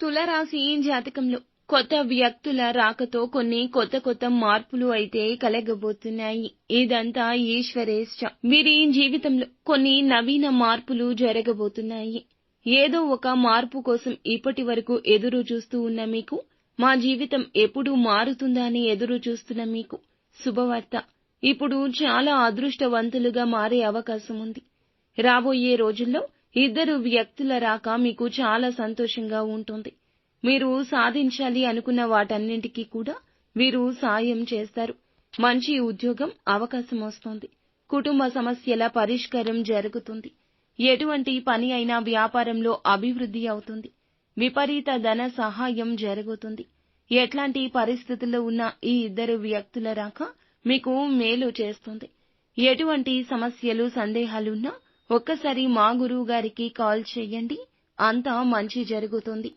తులరాశి జాతకంలో? కొత్త వ్యక్తుల రాకతో కొన్ని కొత్త కొత్త మార్పులు అయితే కలగబోతున్నాయి. ఇదంతా ఈశ్వరేచ్ఛ వీరి జీవితంలో కొన్ని నవీన మార్పులు జరగబోతున్నాయి? ఏదో ఒక మార్పు కోసం ఇప్పటి వరకు ఎదురు చూస్తూ ఉన్న మీకు? మా జీవితం ఎప్పుడు మారుతుందా అని ఎదురు చూస్తున్న మీకు? శుభవార్త. ఇప్పుడు చాలా అదృష్టవంతులుగా మారే అవకాశం ఉంది. రాబోయే రోజుల్లో ఇద్దరు వ్యక్తుల రాక మీకు చాలా సంతోషంగా ఉంటుంది. మీరు సాధించాలి అనుకున్న వాటన్నింటికీ కూడా వీరు సాయం చేస్తారు. మంచి ఉద్యోగం అవకాశం వస్తుంది. కుటుంబ సమస్యల పరిష్కారం జరుగుతుంది. ఎటువంటి పని అయినా వ్యాపారంలో అభివృద్ధి అవుతుంది. విపరీత ధన సహాయం జరుగుతుంది. ఎట్లాంటి పరిస్థితుల్లో ఉన్న ఈ ఇద్దరు వ్యక్తుల రాక మీకు మేలు చేస్తుంది. ఎటువంటి సమస్యలు సందేహాలున్నా ఒక్కసారి మా గురువు గారికి కాల్ చేయండి. అంతా మంచి జరుగుతుంది.